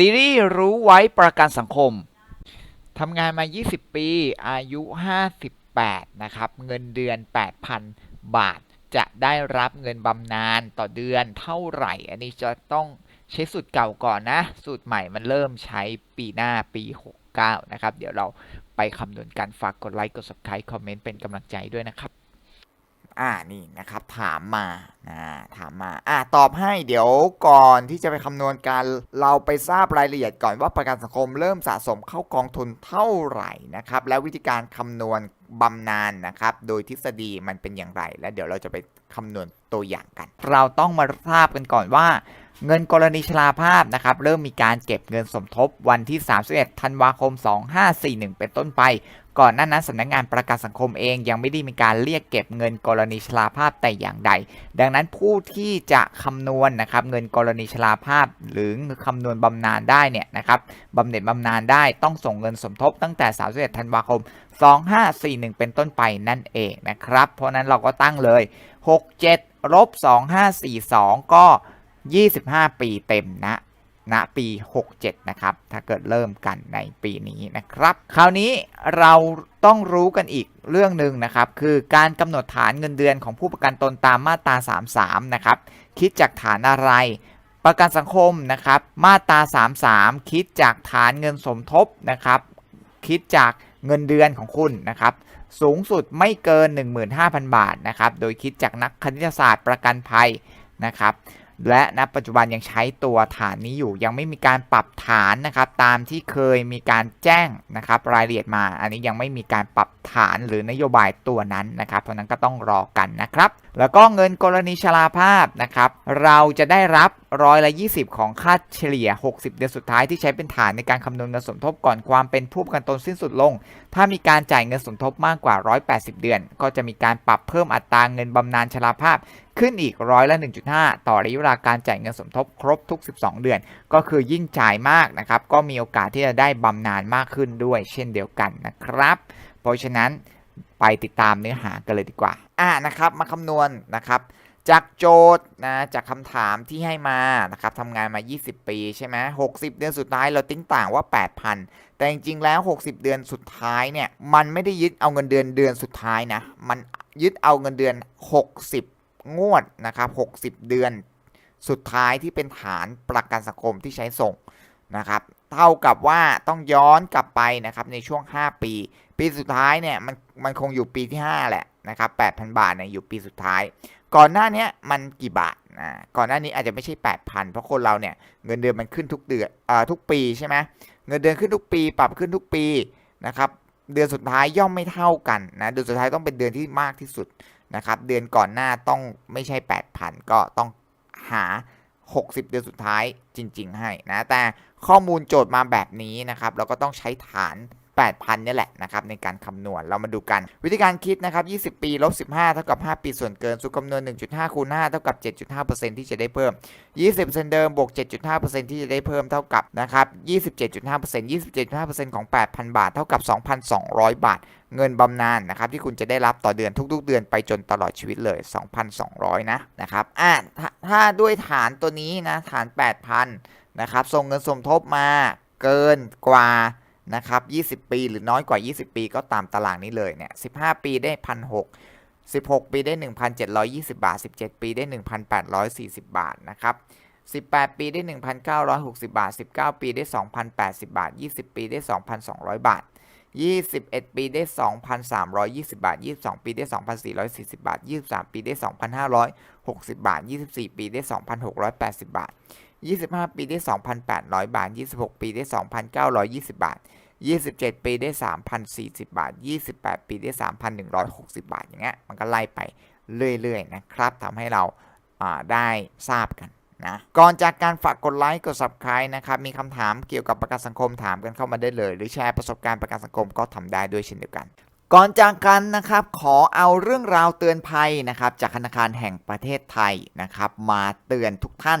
ซีรีส์รู้ไว้ประกันสังคมทำงานมา 20 ปี อายุ 58 นะครับ เงินเดือน 8,000 บาท จะได้รับเงินบำนาญต่อเดือนเท่าไหร่ อันนี้จะต้องใช้สูตรเก่าก่อนนะ สูตรใหม่มันเริ่มใช้ปีหน้าปี 69 นะครับ เดี๋ยวเราไปคำนวณกัน ฝากกดไลค์ กด subscribe คอมเมนต์ เป็นกำลังใจด้วยนะครับ อ่านี่นะครับถามมาถามมาอ่าตอบให้เดี๋ยวก่อนที่จะไปคำนวณการเราไปทราบรายละเอียดก่อนว่าประกันสังคมเริ่มสะสมเข้ากองทุนเท่าไหร่นะครับและวิธีการคำนวณบำนาญนะครับ โดยทฤษฎีมันเป็นอย่างไร และเดี๋ยวเราจะไปคำนวณตัวอย่างกัน เราต้องมาทราบกันก่อนว่า เงินกรณีชราภาพนะครับเริ่มมีการเก็บเงินสมทบวันที่ 31 ธันวาคม 2541 เป็นต้นไป ก่อนหน้านั้นสำนักงานประกันสังคมเองยังไม่ได้มีการเรียกเก็บเงินกรณีชราภาพแต่อย่างใด ดังนั้นผู้ที่จะคำนวณนะครับเงินกรณีชราภาพ หรือคำนวณบำนาญได้เนี่ยนะครับบำเหน็จบำนาญได้ต้องส่งเงินสมทบตั้งแต่ 31 ธันวาคม 2541 เป็นต้นไปนั่นเองนะครับ เพราะนั้นเราก็ตั้งเลย 67ลบ2542 ก็ 25 ปีเต็มนะณปี 67 นะครับ ถ้าเกิดเริ่มกันในปีนี้นะครับ คราวนี้เราต้องรู้กันอีกเรื่องหนึ่งนะครับ คือการกำหนดฐานเงินเดือนของผู้ประกันตนตามมาตรา 33 นะครับ คิดจากฐานอะไร ประกันสังคมนะครับ มาตรา 33 คิดจากฐานเงินสมทบนะครับ คิดจากเงินเดือนของคุณนะครับ สูงสุดไม่เกิน 15,000 บาทนะครับ โดยคิดจากนักคณิตศาสตร์ประกันภัยนะครับ และณปัจจุบันยังใช้ตัวฐานนี้อยู่ ยังไม่มีการปรับฐานนะครับตามที่เคยมีการแจ้งนะครับรายละเอียดมา อันนี้ยังไม่มีการปรับฐานหรือนโยบายตัวนั้นนะครับ เพราะนั้นก็ต้องรอกันนะครับ แล้วก็เงินกรณีชราภาพนะครับเราจะได้รับร้อยละ 20 ของค่าเฉลี่ย 60 เดือนสุดท้ายที่ใช้เป็นฐานในการคำนวณเงินสมทบก่อนความเป็นผู้ประกันตนสิ้นสุดลง ถ้ามีการจ่ายเงินสมทบมากกว่า 180 เดือน ก็จะมีการปรับเพิ่มอัตราเงินบำนาญชราภาพ ขึ้นอีกร้อยละ 1.5 ต่อระยะเวลาการจ่ายเงินสมทบครบทุก 12 เดือน ก็คือยิ่งจ่ายมากนะครับ ก็มีโอกาสที่จะได้บำนาญมากขึ้นด้วย เช่นเดียวกันนะครับ เพราะฉะนั้นไปติดตามเนื้อหากันเลยดีกว่า อ่านะครับมาคำนวณนะครับจากโจทย์นะจากคำถามที่ให้มานะครับทำงานมา 20 ปีใช่ไหม60 เดือนสุดท้ายเราติ้งต่างว่า 8,000 แต่จริงๆแล้ว 60 เดือนสุดท้ายเนี่ยมันไม่ได้ยึดเอาเงินเดือนเดือนสุดท้ายนะ มันยึดเอาเงินเดือน 60 งวดนะครับ60 เดือน สุดท้ายที่เป็นฐานประกันสังคมที่ใช้ส่งนะครับ เท่ากับว่าต้องย้อนกลับไปนะครับในช่วง 5 ปี ปีสุดท้ายเนี่ยมันมันคงอยู่ปีที่ 5 แหละนะครับ8,000 บาทเนี่ยอยู่ปีสุดท้าย ก่อนหน้านี้มันกี่บาทนะก่อนหน้านี้อาจจะไม่ใช่ 8,000 เพราะคนเราเนี่ยเงินเดือนมันขึ้นทุกเดือนอ่าทุกปีใช่ไหมเงินเดือนขึ้นทุกปี ปรับขึ้นทุกปีนะครับเดือนสุดท้ายย่อมไม่เท่ากันนะเดือนสุดท้ายต้องเป็นเดือนที่มากที่สุด นะครับเดือนก่อนหน้าต้องไม่ใช่ 8,000 ก็ต้องหา 60 เดือนสุดท้ายจริง ๆ ให้นะแต่ข้อมูลโจทย์มาแบบนี้นะครับ เราก็ต้องใช้ฐาน 8,000เนี่ยแหละนะครับในการคำนวณเรามาดูกัน วิธีการคิดนะครับ 20 ปีลบ15 เท่ากับ 5 ปีส่วนเกินสูตรคำนวณ 1.5คูณ5เท่ากับ 7.5%ที่จะได้เพิ่ม 20%เดิมบวก 7.5%ที่จะได้เพิ่มเท่ากับนะครับ27.5% 27.5%ของ 8,000 บาท เท่ากับ 2,200 บาท เงินบำนาญนนะครับที่คุณจะได้รับต่อเดือนทุกๆ เดือนไปจนตลอดชีวิตเลย 2,200 นะนะครับอะถ้าถ้าด้วยฐานตัวนี้นะฐาน 8,000นะครับส่งเงินสมทบมาเกินกว่า นะครับ 20 ปีหรือน้อยกว่า 20 ปีก็ตามตารางนี้เลยเนี่ย 15 ปีได้ 1,600 16 ปีได้ 1,720 บาท 17 ปีได้ 1,840 บาทนะครับ18 ปีได้ 1,960 บาท 19 ปีได้ 2,080 บาท 20 ปีได้ 2,200 บาท 21 ปีได้ 2,320 บาท 22 ปีได้ 2,440 บาท 23 ปีได้ 2,560 บาท 24 ปีได้ 2,680 บาท 25 ปีได้ 2,800 บาท 26 ปีได้ 2,920 บาท 27 ปีได้ 3,040 บาท 28 ปีได้ 3,160 บาท อย่างเงี้ย มันก็ไล่ไปเรื่อยๆนะครับทำให้เราได้ทราบกันนะ ก่อนจากการฝากกดไลค์ กด subscribe นะครับ มีคำถามเกี่ยวกับประกันสังคมถามกันเข้ามาได้เลย หรือแชร์ประสบการณ์ประกันสังคมก็ทำได้ด้วยเช่นเดียวกัน ก่อนจากกันนะครับ ขอเอาเรื่องราวเตือนภัยนะครับ จากธนาคารแห่งประเทศไทยนะครับ มาเตือนทุกท่าน